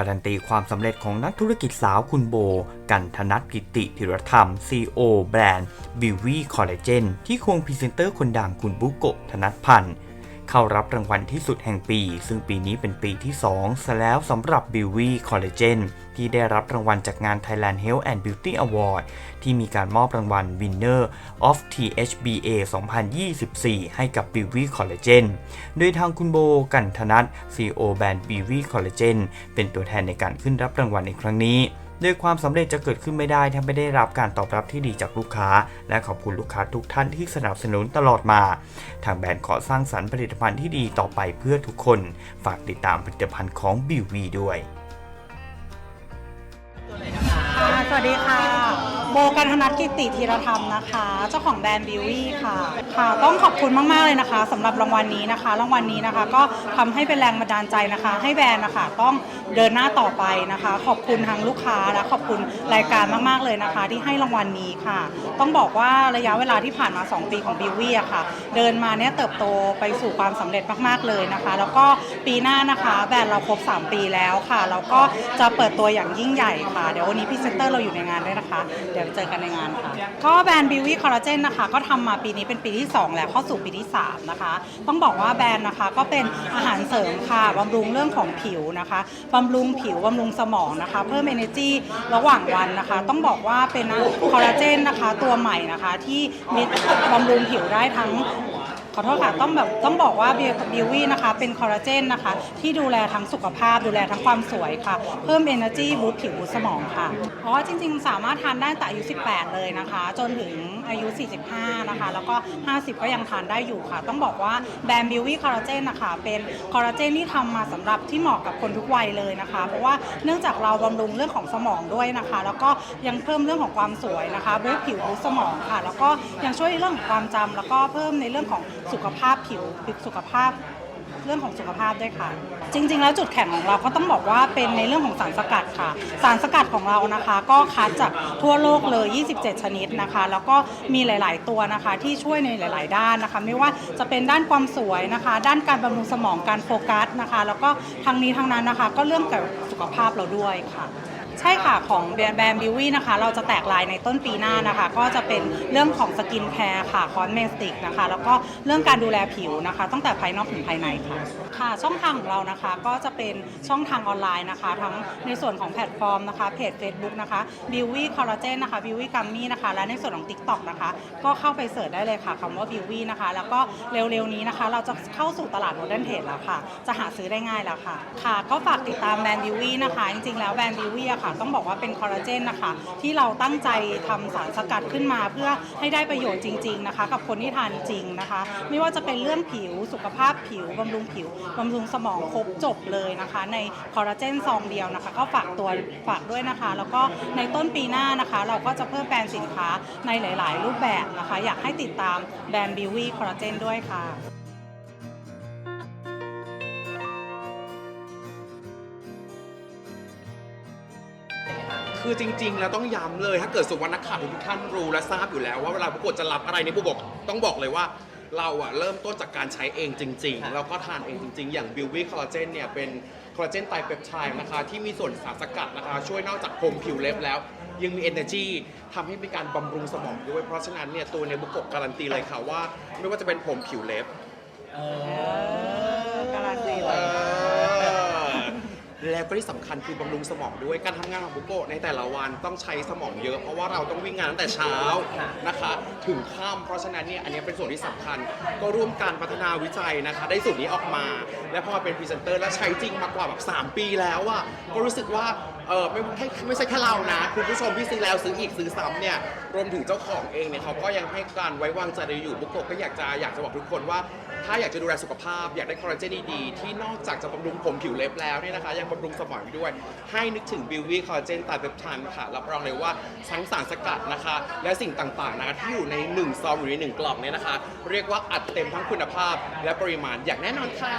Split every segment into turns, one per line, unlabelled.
การันตีความสำเร็จของนักธุรกิจสาวคุณโบ กันธนัทกิติธิรธรรม CEO แบรนด์บิววี่คอลลาเจนที่ควงพรีเซนเตอร์คนดังคุณบุโกะธนัทพันธ์เข้ารับรางวัลที่สุดแห่งปี ซึ่งปีนี้เป็นปีที่ 2 ซะแล้วสำหรับ b i v i Collagen ที่ได้รับรางวัลจากงาน Thailand Health and Beauty Award ที่มีการมอบรางวัล Winner of THBA 2024 ให้กับ b i w y Collagen โดยทางคุณโบกันธนัท CEO แบรนด์ b i w y Collagen เป็นตัวแทนในการขึ้นรับรางวัลในครั้งนี้โดยความสำเร็จจะเกิดขึ้นไม่ได้ถ้าไม่ได้รับการตอบรับที่ดีจากลูกค้า และขอบคุณลูกค้าทุกท่านที่สนับสนุนตลอดมา ทางแบรนด์ขอสร้างสรรค์ผลิตภัณฑ์ที่ดีต่อไปเพื่อทุกคน ฝากติดตามผลิตภัณฑ์ของบิววีด้วย
โบกันธนัทกิติธีรธรรมนะคะ เจ้าของแบรนด์บิววี่ค่ะ ค่ะ ต้องขอบคุณมาก ๆ เลยนะคะสำหรับรางวัลนี้นะคะ รางวัลนี้นะคะก็ทำให้เป็นแรงบันดาลใจนะคะ ให้แบรนด์นะคะต้องเดินหน้าต่อไปนะคะ ขอบคุณทางลูกค้าและขอบคุณรายการมาก ๆ เลยนะคะ ที่ให้รางวัลนี้ค่ะ ต้องบอกว่าระยะเวลาที่ผ่านมา 2 ปีของบิววี่อะค่ะ เดินมาเนี่ยเติบโตไปสู่ความสำเร็จมาก ๆ เลยนะคะ แล้วก็ปีหน้านะคะแบรนด์เราครบ 3 ปีแล้วค่ะแล้วก็จะเปิดตัวอย่างยิ่งใหญ่ค่ะ เดี๋ยววันนี้พรีเซนเตอร์เราอยู่ในงานด้วยนะคะเดี๋ยวเจอกันในงานค่ะ ก็แบรนด์บิววี่คอลลาเจนนะคะก็ทำมาปีนี้เป็นปีที่ 2 แล้วเข้าสู่ปีที่ 3 นะคะ ต้องบอกว่าแบรนด์นะคะก็เป็นอาหารเสริมค่ะบำรุงเรื่องของผิวนะคะบำรุงผิวบำรุงสมองนะคะ เพิ่ม energy ระหว่างวันนะคะ ต้องบอกว่าเป็นคอลลาเจนนะคะตัวใหม่นะคะที่มีบำรุงผิวได้ทั้ง ขอโทษค่ะต้องแบบต้องบอกว่าบิววี่นะคะเป็นคอลลาเจนนะคะ ที่ดูแลทั้งสุขภาพดูแลทั้งความสวยค่ะ เพิ่ม Energy บูสต์ผิวบูสต์สมองค่ะเพราะว่าจริง ๆ สามารถทานได้ตั้งแต่อายุ 18 เลยนะคะ จนถึงอายุ 45 นะคะ แล้วก็ 50 ก็ยังทานได้อยู่ค่ะ ต้องบอกว่าแบรนด์บิววี่คอลลาเจนนะคะเป็นคอลลาเจนที่ทำมาสำหรับที่เหมาะกับคนทุกวัยเลยนะคะ เพราะว่าเนื่องจากเราบำรุงเรื่องของสมองด้วยนะคะ แล้วก็ยังเพิ่มเรื่องของความสวยนะคะบูสต์ผิวบูสต์สมองค่ะ แล้วก็ยังช่วยในเรื่องของความจำแล้วก็เพิ่มในเรื่องของสุขภาพผิวสุขภาพเรื่องของสุขภาพด้วยค่ะ จริง ๆ แล้วจุดแข็งของเราก็ต้องบอกว่าเป็นในเรื่องของสารสกัดค่ะ สารสกัดของเรานะคะ ก็คัดจากทั่วโลกเลย 27 ชนิดนะคะ แล้วก็มีหลาย ๆ ตัวนะคะ ที่ช่วยในหลาย ๆ ด้านนะคะ ไม่ว่าจะเป็นด้านความสวยนะคะ ด้านการบำรุงสมองการโฟกัสนะคะ แล้วก็ทั้งนี้ทั้งนั้นนะคะ ก็เรื่องเกี่ยวกับสุขภาพเราด้วยค่ะ ใช่ค่ะ ของแบรนด์บิววี่นะคะ เราจะแตกลายในต้นปีหน้านะคะ ก็จะเป็นเรื่องของสกินแคร์ค่ะคอนเมสติกนะคะ แล้วก็เรื่องการดูแลผิวนะคะ ตั้งแต่ภายนอกถึงภายในค่ะ ค่ะ ช่องทางของเรานะคะก็จะเป็นช่องทางออนไลน์นะคะ ทั้งในส่วนของแพลตฟอร์มนะคะเพจ Facebook นะคะบิววี่คอลลาเจนนะคะบิววี่กัมมี่นะคะ และในส่วนของ TikTok นะคะ ก็เข้าไปเสิร์ชได้เลยค่ะคำว่าบิววี่นะคะ แล้วก็เร็วๆนี้นะคะ เราจะเข้าสู่ตลาดโมเดิร์นเทรดแล้วค่ะ จะหาซื้อได้ง่ายแล้วค่ะ ค่ะ ก็ฝากติดตามแบรนด์บิววี่นะคะ จริงๆแล้วแบรนด์บิววี่อะค่ะต้องบอกว่าเป็นคอลลาเจนนะคะ ที่เราตั้งใจทำสารสกัดขึ้นมา เพื่อให้ได้ประโยชน์จริง ๆนะคะ กับคนที่ทานจริงนะคะ ไม่ว่าจะเป็นเรื่องผิวสุขภาพผิวบำรุงผิวบำรุงสมองครบจบเลยนะคะ ในคอลลาเจนซองเดียวนะคะ ก็ฝากตัวฝากด้วยนะคะ แล้วก็ในต้นปีหน้านะคะ เราก็จะเพิ่มแบรนด์สินค้าในหลาย ๆ รูปแบบนะคะ อยากให้ติดตามแบรนด์บิววี่คอลลาเจนด้วยค่ะ
คือจริง ๆ แล้วต้องย้ำเลย ถ้าเกิดสมมติว่านักข่าวทุกท่านรู้และทราบอยู่แล้ว ว่าเวลาผู้กดจะรับอะไรเนี่ยผู้บอกต้องบอกเลยว่า เราอะเริ่มต้นจากการใช้เองจริง ๆ แล้วก็ทานเองจริง ๆ อย่างบิววี่คอลลาเจนเนี่ยเป็นคอลลาเจนไตรเปปไทด์นะคะที่มีส่วนสารสกัดนะคะช่วยนอกจากพรมผิวเล็บแล้ว ยังมี energy ทำให้มีการบำรุงสมองด้วยเพราะฉะนั้นเนี่ยตัวในบุกกการันตีเลยค่ะว่า ไม่ว่าจะเป็นผมผิวเล็บ
การันตีเล
เอย อ แล้วก็ที่สำคัญคือบำรุงสมองด้วยการทำงานของบุโกะในแต่ละวันต้องใช้สมองเยอะ เพราะว่าเราต้องวิ่งงานตั้งแต่เช้านะคะ ถึงค่ำเพราะฉะนั้นเนี่ยอันนี้เป็นส่วนที่สำคัญ ก็ร่วมการพัฒนาวิจัยนะคะ ได้สูตรนี้ออกมา และพอมาเป็นพรีเซนเตอร์และใช้จริงมากว่าแบบ3 ปีแล้วอะก็รู้สึกว่าเออไม่ไม่ไม่ใช่แค่เรานะคุณผู้ชมที่ซื้อแล้วซื้ออีกซื้อซ้ำเนี่ยรวมถึงเจ้าของเองเนี่ยเขาก็ยังให้การไว้วางใจเราอยู่บุโกะก็อยากจะอยากจะบอกทุกคนว่า ถ้าอยากจะดูแลสุขภาพอยากได้คอลลาเจนดีๆที่นอกจากจะบำรุงผมผิวเล็บแล้วเนี่ยนะคะยังบำรุงสมองอีกด้วย ให้นึกถึงบิววี่คอลลาเจนตาเปปไทด์ค่ะ รับรองเลยว่าทั้งสารสกัดนะคะ และสิ่งต่างๆนะคะที่อยู่ใน1ซองหรือใน1กล่องเนี่ยนะคะ เรียกว่าอัดเต็มทั้งคุณภาพ และปริมาณอย่างแน่นอนค่ะ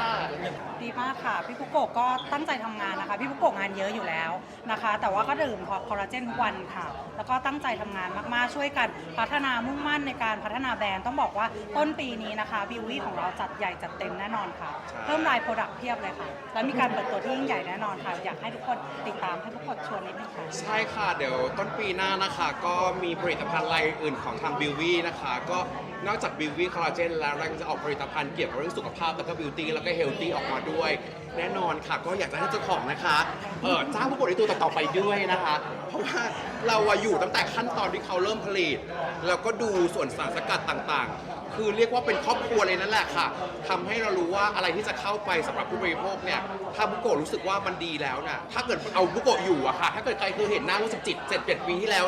ดีมากค่ะ พี่ปุกโกะก็ตั้งใจทำงานนะคะ พี่ปุกโกะงานเยอะอยู่แล้วนะคะ แต่ว่าก็ดื่มคอลลาเจนทุกวันค่ะ แล้วก็ตั้งใจทำงานมากๆ ช่วยกันพัฒนามุ่งมั่นในการพัฒนาแบรนด์ต้องบอกว่าต้นปีนี้นะคะบิววี่ของเราจัดใหญ่จัดเต็มแน่นอนค่ะ
ใช่
เพิ่มรายโปรดักต์เพียบเลยค่ะ แล้วมีการเปิดตัวที่ยิ่งใหญ่แน่นอนค่ะ อยากให้ทุกคนติดตามให้ทุกคนชวนนิดนึงค่ะ
ใช่ค่ะ เดี๋ยวต้นปีหน้านะคะ ก็มีผลิตภัณฑ์รายอื่นของทางบิววี่นะคะ ก็นอกจากบิววี่คอลลาเจนแล้วเราก็จะออกผลิตภัณฑ์เกี่ยวกับเรื่องสุขภาพแล้วก็บิวตี้แล้วก็เฮลตี้ออกมาด้วย แน่นอนค่ะ ก็อยากจะให้เจ้าของนะคะเออจ้างผู้บริโภคต่อๆไปด้วยนะคะ เพราะว่าเราอะอยู่ตั้งแต่ขั้นตอนที่เขาเริ่มผลิต แล้วก็ดูส่วนสารสกัดต่างๆ คือเรียกว่าเป็นครอบครัวเลยนั่นแหละค่ะทำให้เรารู้ว่าอะไรที่จะเข้าไปสำหรับผู้บริโภคเนี่ยถ้าบุโกะรู้สึกว่ามันดีแล้วน่ะ ถ้าเกิดเอาบุโกะอยู่อะค่ะ ถ้าเกิดใครคือเห็นหน้ารู้สึกจิตเจ็ดเจ็ดปีที่แล้ว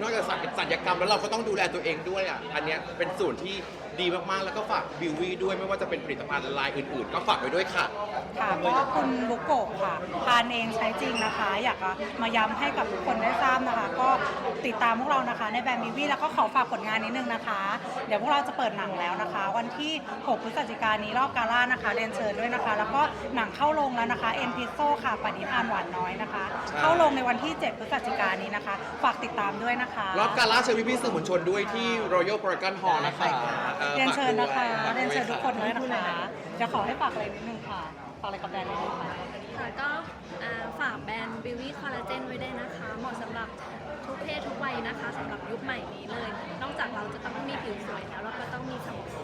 นอกจากสัญสัญญกรรมแล้วเราก็ต้องดูแลตัวเองด้วยอะอันเนี้ยเป็นส่วนที่ดีมากๆ แล้วก็ฝากบิววี่ด้วยไม่ว่าจะเป็นผลิตภัณฑ์ลายอื่นๆ ก็ฝากไว้ด้วยค่ะ
ค่ะเพราะว่าคุณบุกโกะค่ะทานเองใช้จริงนะคะ อยากจะมาย้ำให้กับทุกคนได้ทราบนะคะ ก็ติดตามพวกเรานะคะ ในแบรนด์มิวี่แล้วก็ขอฝากผลงานนิดนึงนะคะ เดี๋ยวพวกเราจะเปิดหนังแล้วนะคะ วันที่ 6 พฤศจิกายนนี้รอบกาล่านะคะเรียนเชิญด้วยนะคะ แล้วก็หนังเข้าโรงแล้วนะคะเอ็นพิโซค่ะปณิพานหวานน้อยนะคะ
ใช่
เข้าโรงในวันที่ 7 พฤศจิกายนนี้นะคะ ฝากติดตามด้วยนะคะ
รอบการล่าเชิญพี่ๆสื่อมวลชนด้วยที่ Royal Paragon Hall นะคะอ่อ
เรียนเชิญนะคะ
ฝากด้วย
เรียนเชิญทุกคนด้วยนะคะจะขอให้ฝากอะไรนิดนึงค่ะฝากอะไรกับแบรนด์นิดนึงค่ะ
ค่ะก็อ่าฝากแบรนด์ Beauty Collagen ไว้ด้วยนะคะ เหมาะสำหรับทุกเพศทุกวัยนะคะสำหรับยุคใหม่นี้เลย นอกจากเราจะต้องมีผิวสวยแล้ว เราก็ต้องมีสมองด้วยค่ะ